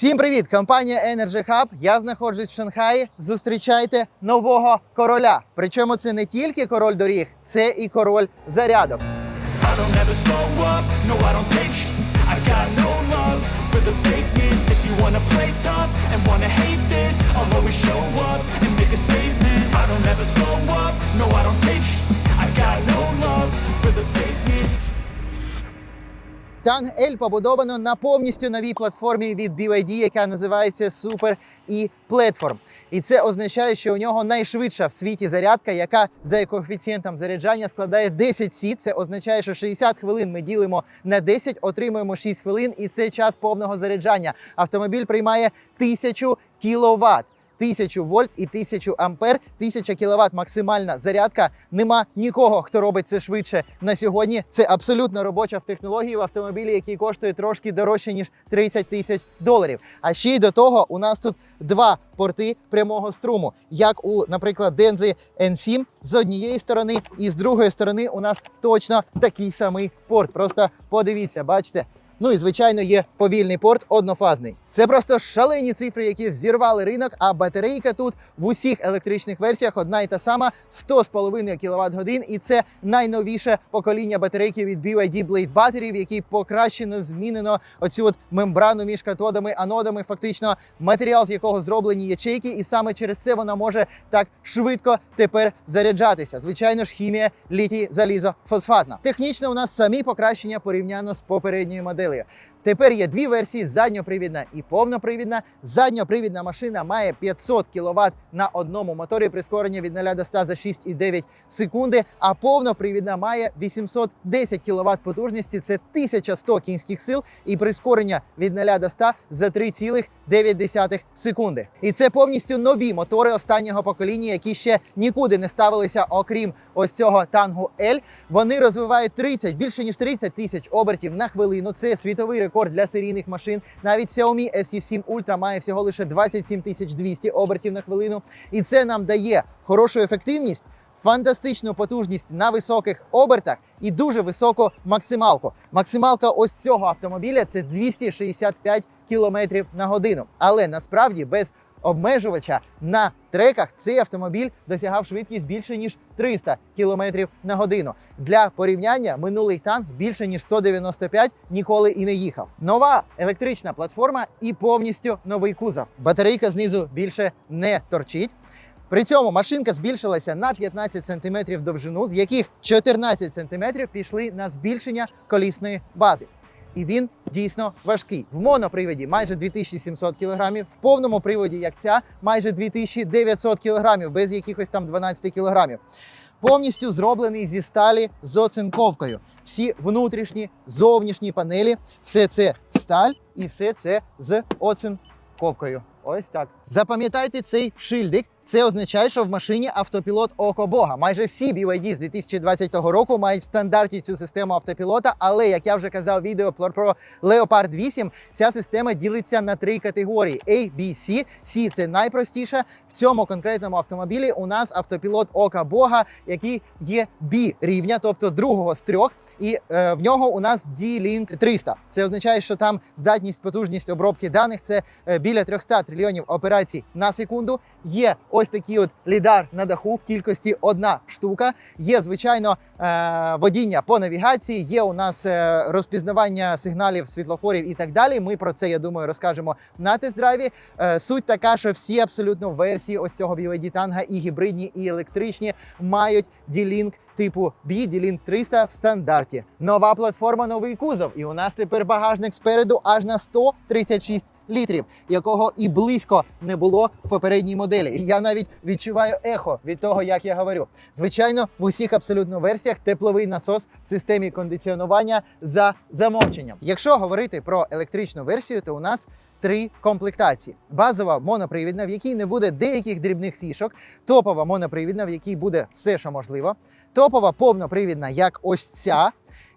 Всім привіт! Компанія Energy Hub. Я знаходжусь в Шанхаї. Зустрічайте нового короля. Причому це не тільки король доріг, це і король зарядок. No I don't take I got no love for the fakeness If you wanna play tough and wanna hate this I'll always show up and make a statement I don't ever slow up, no I don't take sh- I got no love for the fakeness Танг L побудовано на повністю новій платформі від BYD, яка називається Super E Platform. І це означає, що у нього найшвидша в світі зарядка, яка за коефіцієнтом заряджання складає 10 сі. Це означає, що 60 хвилин ми ділимо на 10, отримуємо 6 хвилин, і це час повного заряджання. Автомобіль приймає 1000 кВт. 1000 вольт і 1000 ампер, 1000 кВт максимальна зарядка. Нема нікого, хто робить це швидше на сьогодні. Це абсолютно робоча в технології в автомобілі, який коштує трошки дорожче ніж 30 тисяч доларів. А ще й до того, у нас тут два порти прямого струму, як у, наприклад, Дензи N7 з однієї сторони, і з другої сторони у нас точно такий самий порт. Просто подивіться, бачите. Ну і звичайно є повільний порт однофазний. Це просто шалені цифри, які взірвали ринок. А батарейка тут в усіх електричних версіях одна і та сама 100,5 кВт годин. І це найновіше покоління батарейки від BYD Blade Battery, в якій покращено змінено оцю от мембрану між катодами, анодами. Фактично, матеріал з якого зроблені ячейки, і саме через це вона може так швидко тепер заряджатися. Звичайно ж, хімія літій залізо фосфатна. Технічно у нас самі покращення порівняно з попередньою моделлю. Australia. Тепер є дві версії: задньопривідна і повнопривідна. Задньопривідна машина має 500 кВт на одному моторі прискорення від 0 до 100 за 6,9 секунди. А повнопривідна має 810 кВт потужності. Це 1100 кінських сил і прискорення від 0 до 100 за 3,9 секунди. І це повністю нові мотори останнього покоління, які ще нікуди не ставилися, окрім ось цього тангу L. Вони розвивають 30, більше ніж 30 тисяч обертів на хвилину. Це світовий рекорд для серійних машин. Навіть Xiaomi SU7 Ultra має всього лише 27 200 обертів на хвилину. І це нам дає хорошу ефективність. Фантастичну потужність на високих обертах і дуже високу максималку. Максималка ось цього автомобіля це 265 км на годину. Але насправді без обмежувача на треках цей автомобіль досягав швидкість більше ніж 300 км на годину. Для порівняння минулий танк більше ніж 195 ніколи і не їхав. Нова електрична платформа і повністю новий кузов. Батарейка знизу більше не торчить. При цьому машинка збільшилася на 15 см довжину, з яких 14 см пішли на збільшення колісної бази. І він дійсно важкий. В моноприводі майже 2700 кг, в повному приводі, як ця, майже 2900 кг, без якихось там 12 кг. Повністю зроблений зі сталі з оцинковкою. Всі внутрішні, зовнішні панелі, все це сталь і все це з оцинковкою. Ось так. Запам'ятайте цей шильдик. Це означає, що в машині автопілот Око Бога. Майже всі BYD з 2020 року мають в стандарті цю систему автопілота. Але як я вже казав, в відео про- Leopard 8, ця система ділиться на три категорії: A, B, C. C – це найпростіша. В цьому конкретному автомобілі у нас автопілот Ока Бога, який є B рівня, тобто другого з трьох. І е, в нього у нас D-Link 300. Це означає, що там здатність, потужність обробки даних це е, біля 300 трильйонів операцій на секунду. Є ось такий от лідар на даху в кількості одна штука. Є звичайно е, водіння по навігації. Є у нас е, розпізнавання сигналів світлофорів і так далі. Ми про це я думаю розкажемо на тест-драйві. Е, суть така, що всі абсолютно версії ось цього BYD Танга і гібридні, і електричні мають D-Link типу B, D-Link 300 в стандарті. Нова платформа, новий кузов. І у нас тепер багажник спереду аж на 136 літрів, якого і близько не було в попередній моделі. І я навіть відчуваю ехо від того, як я говорю. Звичайно, в усіх абсолютно версіях тепловий насос в системі кондиціонування за замовченням. Якщо говорити про електричну версію, то у нас три комплектації: базова монопривідна, в якій не буде деяких дрібних фішок, топова монопривідна, в якій буде все, що можливо, топова повнопривідна, як ось ця.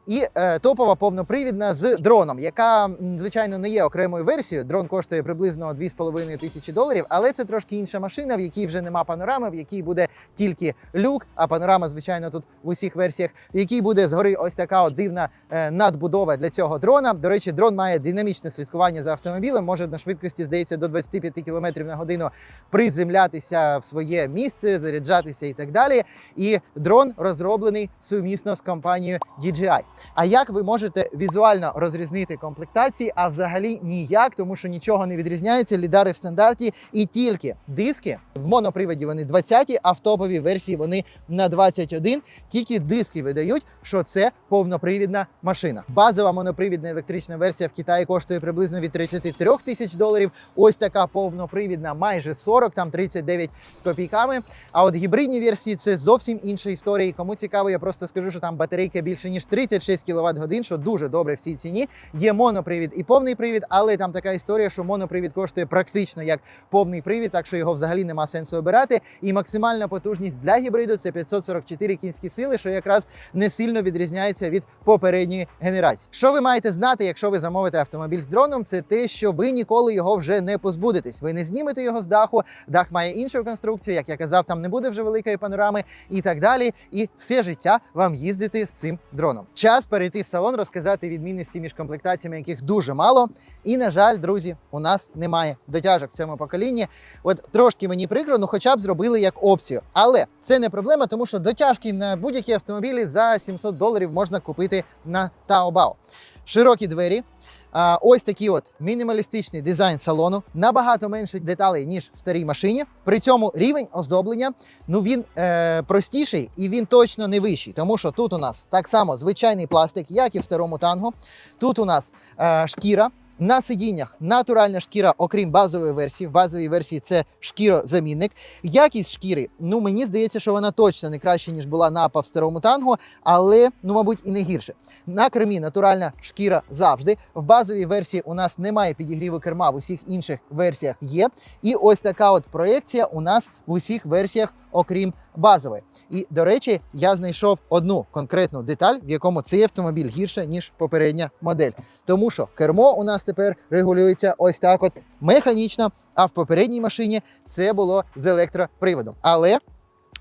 І е, топова повнопривідна з дроном, яка звичайно не є окремою версією. Дрон коштує приблизно 2,5 тисячі доларів, але це трошки інша машина, в якій вже нема панорами, в якій буде тільки люк. А панорама, звичайно, тут в усіх версіях, в якій буде згори ось така от дивна е, надбудова для цього дрона. До речі, дрон має динамічне слідкування за автомобілем, може на швидкості здається до 25 км на годину приземлятися в своє місце, заряджатися і так далі. І дрон розроблений сумісно з компанією DJI. А як ви можете візуально розрізнити комплектації? А взагалі ніяк, тому що нічого не відрізняється. Лідари в стандарті, і тільки диски в моноприводі вони 20, а в топовій версії вони на 21. Тільки диски видають, що це повнопривідна машина. Базова монопривідна електрична версія в Китаї коштує приблизно від 33 тисяч доларів. Ось така повнопривідна, майже 40, там 39 з копійками. А от гібридні версії це зовсім інша історія. І Кому цікаво, я просто скажу, що там батарейка більше ніж 36 кВт годин, що дуже добре в цій ціні. Є монопривід і повний привід, але там така історія, що монопривід коштує практично як повний привід, так що його взагалі нема сенсу обирати. І максимальна потужність для гібриду це 544 кінські сили, що якраз не сильно відрізняється від попередньої генерації. Що ви маєте знати, якщо ви замовите автомобіль з дроном, це те, що ви ніколи його вже не позбудетесь. Ви не знімете його з даху. Дах має іншу конструкцію, як я казав, там не буде вже великої панорами і так далі. І все життя вам їздити з цим дроном. Час перейти в салон, розказати відмінності між комплектаціями, яких дуже мало. І на жаль, друзі, у нас немає дотяжок в цьому поколінні. От трошки мені прикро, ну хоча б зробили як опцію. Але це не проблема, тому що дотяжки на будь-які автомобілі за 700 доларів можна купити на Taobao. Широкі двері. Ось такий от мінімалістичний дизайн салону, набагато менше деталей ніж в старій машині. При цьому рівень оздоблення ну він е, простіший і він точно не вищий, тому що тут у нас так само звичайний пластик, як і в старому танго. Тут у нас е, шкіра. На сидіннях натуральна шкіра, окрім базової версії. В базовій версії це шкірозамінник. Якість шкіри, ну мені здається, що вона точно не краще, ніж була на в старому танго, але ну, мабуть, і не гірше. На кермі натуральна шкіра завжди. В базовій версії у нас немає підігріву керма, в усіх інших версіях є. І ось така от проєкція у нас в усіх версіях, окрім базової. І до речі, я знайшов одну конкретну деталь, в якому цей автомобіль гірше, ніж попередня модель. Тому що кермо у нас тепер регулюється ось так, от механічно. А в попередній машині це було з електроприводом. Але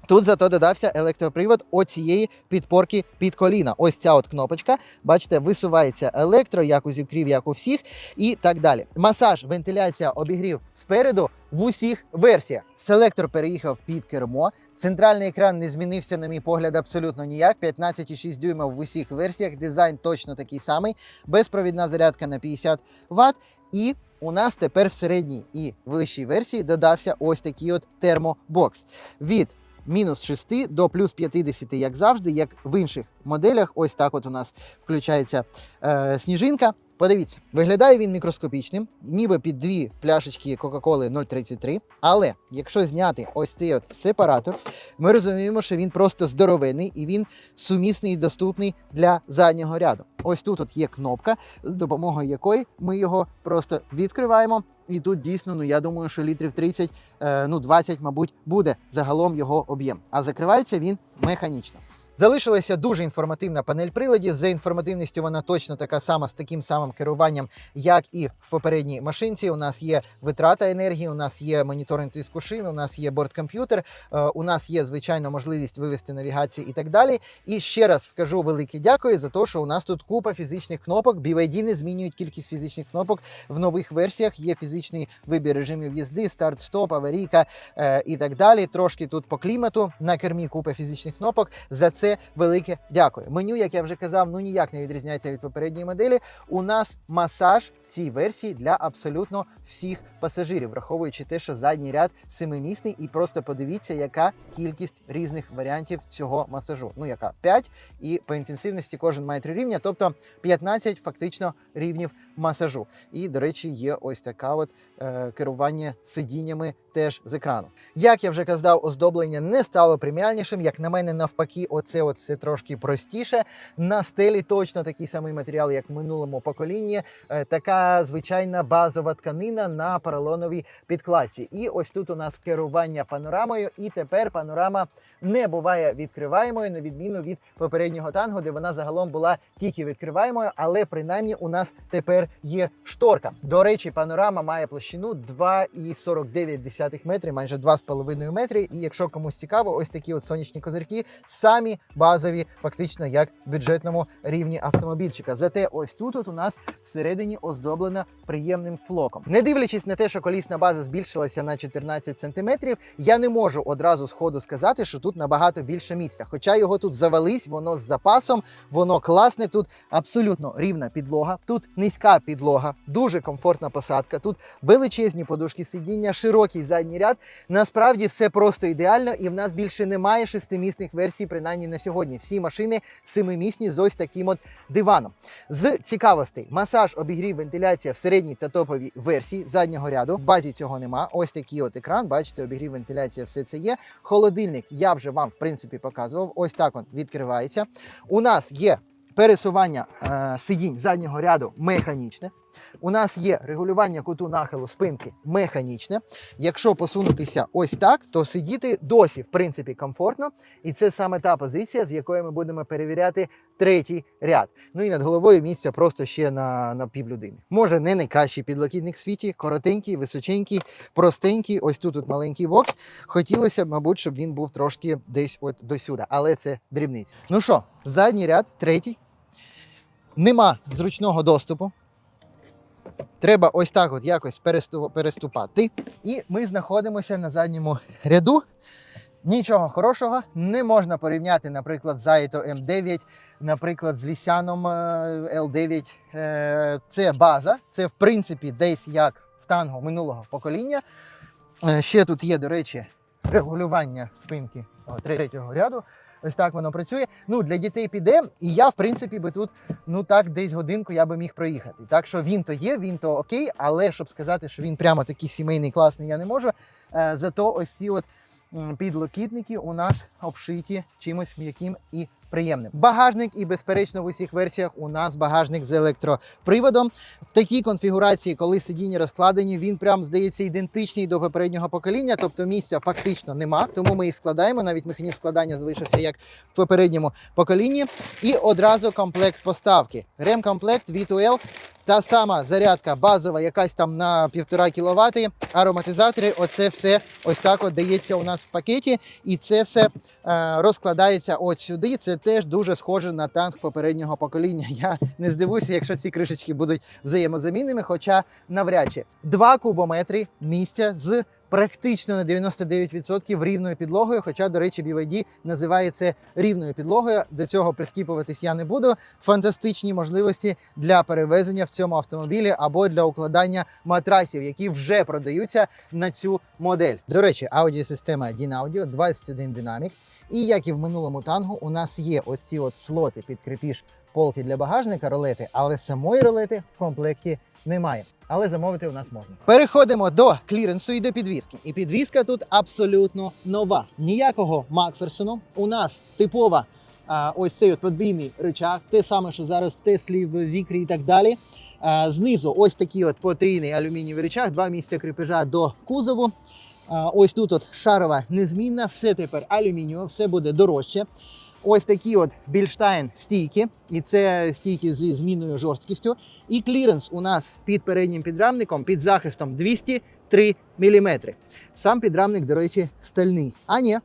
Тут зато додався електропривод оцієї підпорки під коліна. Ось ця от кнопочка. Бачите, висувається електро, як у зікрів, як у всіх, і так далі. Масаж, вентиляція, обігрів спереду в усіх версіях. Селектор переїхав під кермо. Центральний екран не змінився, на мій погляд, абсолютно ніяк. 15,6 дюйма в усіх версіях. Дизайн точно такий самий. Безпровідна зарядка на 50 Вт. І у нас тепер в середній і вищій версії додався ось такий от термобокс. Від мінус 6 до плюс 50, як завжди, як в інших моделях. Ось так от у нас включається е, сніжинка. Подивіться, виглядає він мікроскопічним, ніби під дві пляшечки Кока-Коли 0,33. Але якщо зняти ось цей от сепаратор, ми розуміємо, що він просто здоровений і він сумісний і доступний для заднього ряду. Ось тут от є кнопка, з допомогою якої ми його просто відкриваємо. І тут дійсно, ну я думаю, що літрів 30, е, ну 20, мабуть, буде загалом його об'єм. А закривається він механічно. Залишилася дуже інформативна панель приладів. За інформативністю вона точно така сама з таким самим керуванням, як і в попередній машинці. У нас є витрата енергії, у нас є моніторинг тиску шин, у нас є борткомп'ютер, е, у нас є звичайно можливість вивести навігацію і так далі. І ще раз скажу велике дякую за те, що у нас тут купа фізичних кнопок. BYD не змінюють кількість фізичних кнопок в нових версіях. Є фізичний вибір режимів їзди, старт, стоп, аварійка е, і так далі. Трошки тут по клімату на кермі купа фізичних кнопок. За це велике дякую. Меню, як я вже казав, ну ніяк не відрізняється від попередньої моделі. У нас масаж в цій версії для абсолютно всіх пасажирів, враховуючи те, що задній ряд семимісний, і просто подивіться, яка кількість різних варіантів цього масажу. Ну яка 5, і по інтенсивності кожен має 3 рівня, тобто 15 фактично рівнів масажу. І, до речі, є ось така от е, керування сидіннями теж з екрану. Як я вже казав, оздоблення не стало преміальнішим. Як на мене, навпаки, оце от все трошки простіше. На стелі точно такий самий матеріал, як в минулому поколінні. Е, така звичайна базова тканина на поролоновій підкладці. І ось тут у нас керування панорамою, і тепер панорама не буває відкриваємою, на відміну від попереднього танго, де вона загалом була тільки відкриваємою, але принаймні у нас тепер є шторка. До речі, панорама має площину 2,49 метри, майже 2,5 метри. І якщо комусь цікаво, ось такі от сонячні козирки самі базові, фактично як в бюджетному рівні автомобільчика. Зате ось тут от у нас всередині оздоблена приємним флоком. Не дивлячись на те, що колісна база збільшилася на 14 см, я не можу одразу сходу сказати, що тут набагато більше місця. Хоча його тут завались, воно з запасом, воно класне. Тут абсолютно рівна підлога, тут низька підлога, дуже комфортна посадка. Тут величезні подушки сидіння, широкий задній ряд. Насправді все просто ідеально, і в нас більше немає шестимісних версій, принаймні на сьогодні. Всі машини семимісні з ось таким от диваном. З цікавостей: масаж, обігрів, вентиляція в середній та топовій версії заднього ряду. В базі цього нема. Ось такий от екран. Бачите, обігрів, вентиляція, все це є. Холодильник я вже вам в принципі показував. Ось так він відкривається. У нас є пересування е, сидінь заднього ряду механічне. У нас є регулювання куту нахилу спинки механічне. Якщо посунутися ось так, то сидіти досі в принципі комфортно. І це саме та позиція, з якої ми будемо перевіряти третій ряд. Ну і над головою місця просто ще на, на пів людини. Може, не найкращий підлокітник в світі, коротенький, височенький, простенький. Ось тут от маленький бокс. Хотілося б, мабуть, щоб він був трошки десь от досюди, але це дрібниці. Ну що, задній ряд, третій. Нема зручного доступу. Треба ось так от якось переступати. І ми знаходимося на задньому ряду. Нічого хорошого не можна порівняти, наприклад, з Aito M9, наприклад, з Лісяном е, L9. Е, Це база, це в принципі десь як в танго минулого покоління. Е, Ще тут є, до речі, регулювання спинки третього ряду. Ось так воно працює. Ну, для дітей піде, і я, в принципі, би тут ну так десь годинку я би міг проїхати. Так що він то є, він то окей, але щоб сказати, що він прямо такий сімейний класний, я не можу. Е, Зато ось ці от підлокітники у нас обшиті чимось м'яким і приємним. Багажник і, безперечно, в усіх версіях у нас багажник з електроприводом. В такій конфігурації, коли сидіння розкладені, він прям здається ідентичний до попереднього покоління, тобто місця фактично нема, тому ми їх складаємо. Навіть механізм складання залишився як в попередньому поколінні. І одразу комплект поставки. Ремкомплект V2L, та сама зарядка базова, якась там на 1,5 кВт, ароматизатори. Оце все ось так от дається у нас в пакеті, і це все е, розкладається от сюди. Це теж дуже схоже на танк попереднього покоління. Я не здивуюся, якщо ці кришечки будуть взаємозамінними, хоча навряд чи два кубометри місця з практично на 99% рівною підлогою. Хоча, до речі, BYD називає це рівною підлогою. До цього прискіпуватись я не буду. Фантастичні можливості для перевезення в цьому автомобілі або для укладання матрасів, які вже продаються на цю модель. До речі, аудіосистема DIN-Audio, 21 динамік. І як і в минулому тангу, у нас є ось ці от слоти під крепіж полки для багажника, ролети, але самої ролети в комплекті немає. Але замовити у нас можна. Переходимо до кліренсу і до підвіски. І підвіска тут абсолютно нова. Ніякого Макферсону. У нас типова а, ось цей от подвійний рычаг, те саме, що зараз в Теслі, в Зікрі і так далі. А, знизу ось такий от потрійний алюмінієвий рычаг, два місця кріпежа до кузову. А, Ось тут от шарова незмінна, все тепер алюмінієве, все буде дорожче. Ось такі от більштайн стійки, і це стійки зі змінною жорсткістю. І кліренс у нас під переднім підрамником, під захистом 203 мм. Сам підрамник, до речі, стальний. А ні,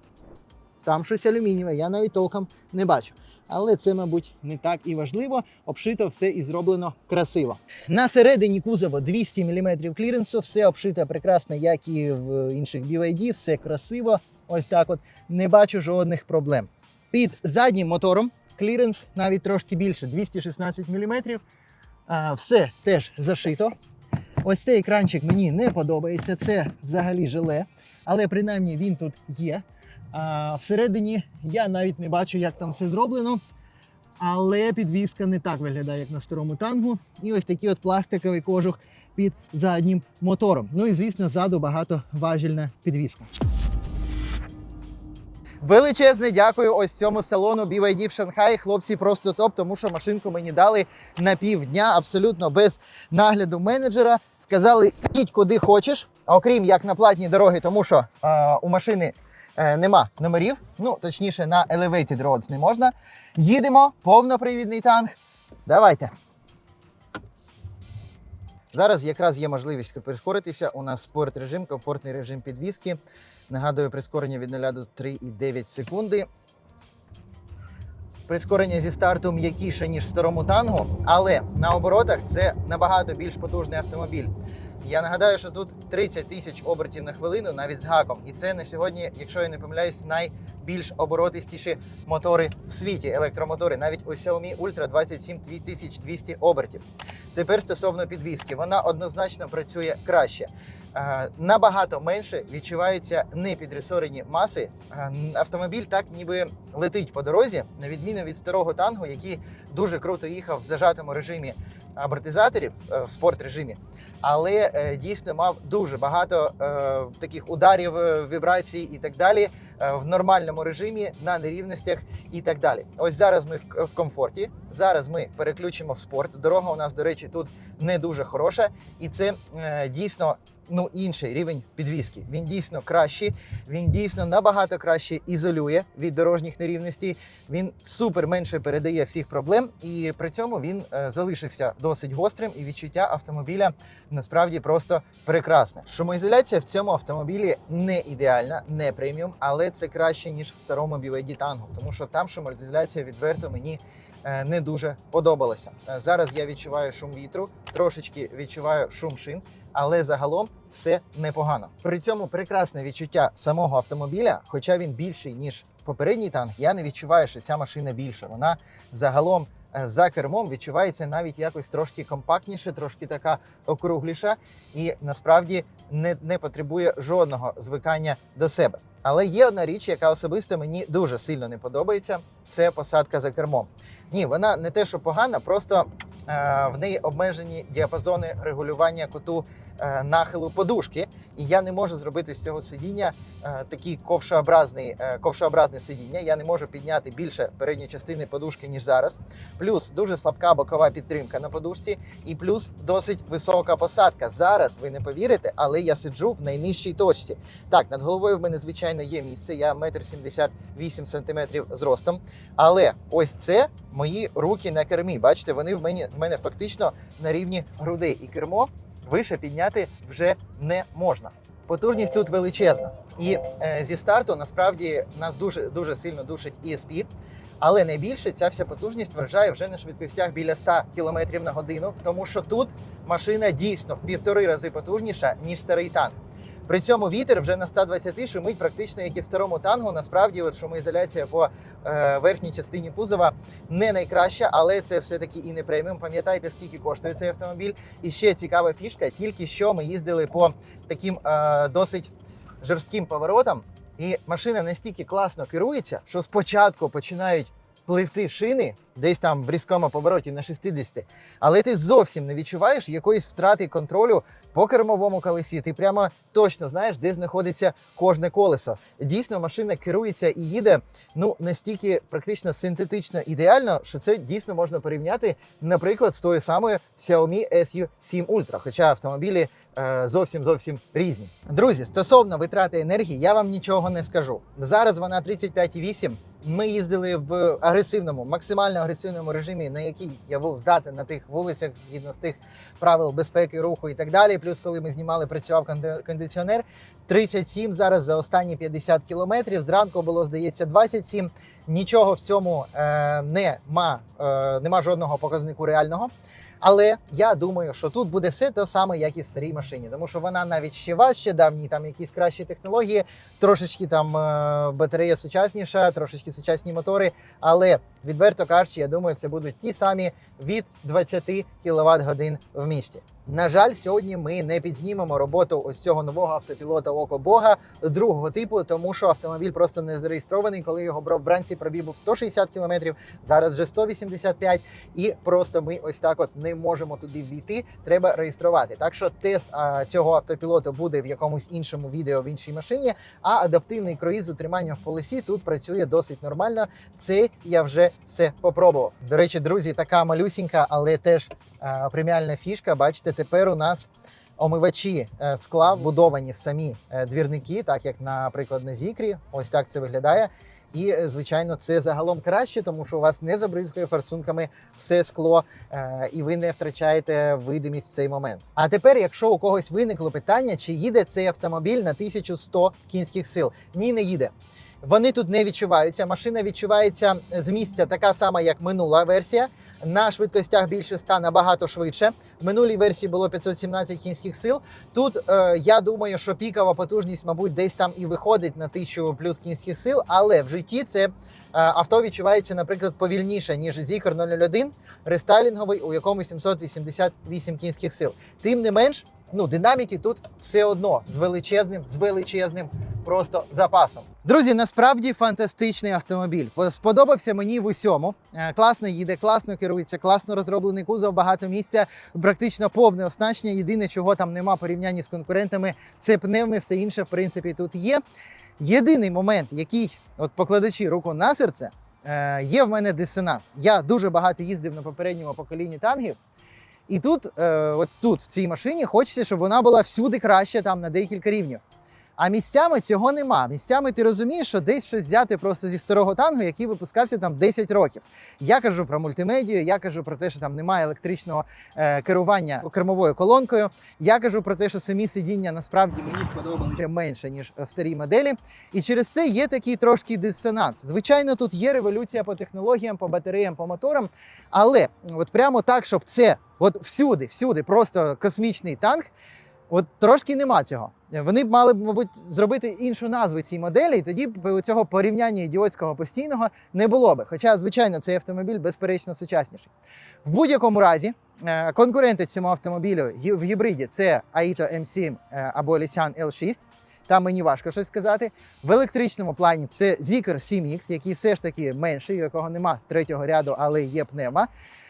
там щось алюмінієве, я навіть толком не бачу. Але це, мабуть, не так і важливо. Обшито все і зроблено красиво. На середині кузова 200 мм кліренсу, все обшито прекрасно, як і в інших BYD, все красиво. Ось так от не бачу жодних проблем. Під заднім мотором кліренс навіть трошки більше 216 мм. Все теж зашито. Ось цей екранчик мені не подобається. Це взагалі желе, але принаймні він тут є. Всередині я навіть не бачу, як там все зроблено. але підвізка не так виглядає, як на старому тангу. І ось такий от пластиковий кожух під заднім мотором. Ну і звісно, ззаду багатоважільна підвізка. Величезне дякую ось цьому салону BYD в Шанхаї. Хлопці просто топ, тому що машинку мені дали на півдня абсолютно без нагляду менеджера. Сказали, їдь куди хочеш, окрім як на платні дороги, тому що е, у машини е, нема номерів. Ну, точніше, на Elevated Roads не можна. Їдемо, повнопривідний танк. Давайте. Зараз якраз є можливість прискоритися. У нас спорт режим, комфортний режим підвіски. Нагадую, прискорення від 0 до 3,9 секунди. Прискорення зі старту м'якіше, ніж в старому тангу, але на оборотах це набагато більш потужний автомобіль. Я нагадаю, що тут 30 тисяч обертів на хвилину навіть з гаком. І це на сьогодні, якщо я не помиляюсь, найбільш оборотистіші мотори в світі, електромотори. Навіть у Xiaomi Ultra 27 200 обертів. Тепер стосовно підвіски, вона однозначно працює краще. Е, Набагато менше відчуваються непідресорені маси. Е, Автомобіль так ніби летить по дорозі, на відміну від старого тангу, який дуже круто їхав в зажатому режимі амортизаторів е, в спорт режимі, але е, дійсно мав дуже багато е, таких ударів, вібрацій і так далі в нормальному режимі на нерівностях і так далі. Ось зараз ми в, комфорті. Зараз ми переключимо в спорт. Дорога у нас, до речі, тут не дуже хороша, і це дійсно. Ну, інший рівень підвіски. Він дійсно кращий, він дійсно набагато краще ізолює від дорожніх нерівностей. Він супер менше передає всіх проблем, і при цьому він е, залишився досить гострим. І відчуття автомобіля насправді просто прекрасне. Шумоізоляція в цьому автомобілі не ідеальна, не преміум, але це краще ніж в старому BYD Tango, тому що там шумоізоляція відверто мені не дуже подобалася. Е, Зараз я відчуваю шум вітру, трошечки відчуваю шум шин, але загалом все непогано. При цьому прекрасне відчуття самого автомобіля, хоча він більший ніж попередній танк, я не відчуваю, що ця машина більша. Вона загалом е, за кермом відчувається навіть якось трошки компактніше, трошки така округліша, і насправді не, не потребує жодного звикання до себе. Але є одна річ, яка особисто мені дуже сильно не подобається. Це посадка за кермом. Ні, вона не те, що погана, просто е, в неї обмежені діапазони регулювання куту е, нахилу подушки, і я не можу зробити з цього сидіння е, такий ковшообразний, е, ковшообразне сидіння. Я не можу підняти більше передньої частини подушки, ніж зараз. Плюс дуже слабка бокова підтримка на подушці, і плюс досить висока посадка. Зараз ви не повірите, але я сиджу в найнижчій точці. Так, над головою в мене звичайно є місце. Я 1,78 см зростом. Але ось це мої руки на кермі. Бачите, вони в мене в мене фактично на рівні грудей, і кермо вище підняти вже не можна. Потужність тут величезна. І е, зі старту насправді нас дуже дуже сильно душить ESP. Але найбільше ця вся потужність вражає вже на швидкостях біля 100 км на годину, тому що тут машина дійсно в півтори рази потужніша, ніж старий танк. При цьому вітер вже на 120 шумить практично як і в старому тангу. Насправді, от шумоізоляція по е, верхній частині кузова не найкраща, але це все-таки і не преміум. Пам'ятайте, скільки коштує цей автомобіль. І ще цікава фішка: тільки що ми їздили по таким е, досить жорстким поворотам, і машина настільки класно керується, що спочатку починають пливти шини десь там в різкому повороті на 60, але ти зовсім не відчуваєш якоїсь втрати контролю по кермовому колесі. Ти прямо точно знаєш, де знаходиться кожне колесо. Дійсно, машина керується і їде ну настільки практично синтетично ідеально, що це дійсно можна порівняти, наприклад, з тою самою Xiaomi SU7 Ultra, хоча автомобілі е, зовсім зовсім різні. Друзі, стосовно витрати енергії, я вам нічого не скажу. Зараз вона 35,8. Ми їздили в агресивному, максимально агресивному режимі, на який я був здатен на тих вулицях згідно з тих правил безпеки руху і так далі. Плюс, коли ми знімали, працював кондиціонер. 37 зараз за останні 50 кілометрів. Зранку було здається 27. Нічого в цьому е, нема, е, нема жодного показнику реального. Але я думаю, що тут буде все те саме, як і в старій машині, тому що вона навіть ще важче, давні там якісь кращі технології, трошечки там е, батарея сучасніша, трошечки сучасні мотори. Але відверто кажучи, я думаю, це будуть ті самі від 20 кВт годин в місті. На жаль, сьогодні ми не підзнімемо роботу ось цього нового автопілота Око Бога другого типу, тому що автомобіль просто не зареєстрований. Коли його брав вранці, пробіг був 160 км, зараз вже 185, і просто ми ось так от не можемо туди ввійти. Треба реєструвати. Так що тест а, цього автопілоту буде в якомусь іншому відео в іншій машині. А адаптивний круїз з утриманням в полосі тут працює досить нормально. Це я вже все попробував. До речі, друзі, така малюсінька, але теж преміальна фішка. Бачите, тепер у нас омивачі е, скла вбудовані в самі е, двірники, так як, наприклад, на зікрі. Ось так це виглядає. І, е, звичайно, це загалом краще, тому що у вас не забризкує форсунками все скло, е, і ви не втрачаєте видимість в цей момент. А тепер, якщо у когось виникло питання, чи їде цей автомобіль на 1100 кінських сил, ні, не їде. Вони тут не відчуваються. Машина відчувається з місця така сама, як минула версія. На швидкостях більше 100 набагато швидше. В минулій версії було 517 кінських сил. Тут е, я думаю, що пікова потужність, мабуть, десь там і виходить на 1000 плюс кінських сил, але в житті це е, авто відчувається, наприклад, повільніше, ніж Zikr 001 рестайлінговий, у якому 788 кінських сил. Тим не менш, ну, динаміки тут все одно з величезним, з величезним просто запасом. Друзі, насправді фантастичний автомобіль. Сподобався мені в усьому. Е, Класно їде, класно керується, класно розроблений кузов, багато місця, практично повне оснащення. Єдине, чого там нема порівнянні з конкурентами, це пневми, все інше, в принципі, тут є. Єдиний момент, який, от покладачи руку на серце, е, є в мене дисонанс. Я дуже багато їздив на попередньому поколінні тангів. І тут, е, от тут, в цій машині, хочеться, щоб вона була всюди краще, там на декілька рівнів. А місцями цього нема. Місцями ти розумієш, що десь щось взяти просто зі старого тангу, який випускався там 10 років. Я кажу про мультимедію, я кажу про те, що там немає електричного е, керування кермовою колонкою. Я кажу про те, що самі сидіння насправді мені сподобалися менше ніж в старій моделі. І через це є такий трошки дисонанс. Звичайно, тут є революція по технологіям, по батареям, по моторам. Але от прямо так, щоб це от всюди, всюди, просто космічний танк. От трошки нема цього. Вони б мали б, мабуть, зробити іншу назву цій моделі, і тоді б цього порівняння ідіотського постійного не було би. Хоча, звичайно, цей автомобіль безперечно сучасніший. В будь-якому разі, е, конкуренти цьому автомобілю в гібриді це Aito M7 е, або Nissan L6. Там мені важко щось сказати. В електричному плані це Zikr 7X, який все ж таки менший, якого нема третього ряду, але є пневма.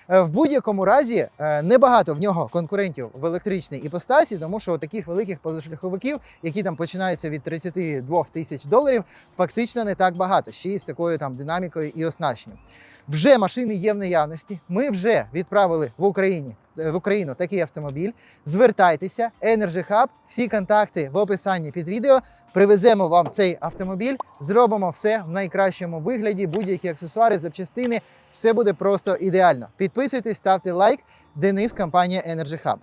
Е, В будь-якому разі е, небагато в нього конкурентів в електричній іпостасі, тому що таких великих позашляховиків, які там починаються від 32 тисяч доларів, фактично не так багато, ще й з такою там динамікою і оснащенням. Вже машини є в наявності. Ми вже відправили в Україні в Україну такий автомобіль. Звертайтеся, Energy Hub, всі контакти в описанні під відео. Привеземо вам цей автомобіль, зробимо все в найкращому вигляді, будь-які аксесуари, запчастини. Все буде просто ідеально. Підписуйтесь, ставте лайк. Денис, компанія Energy Hub.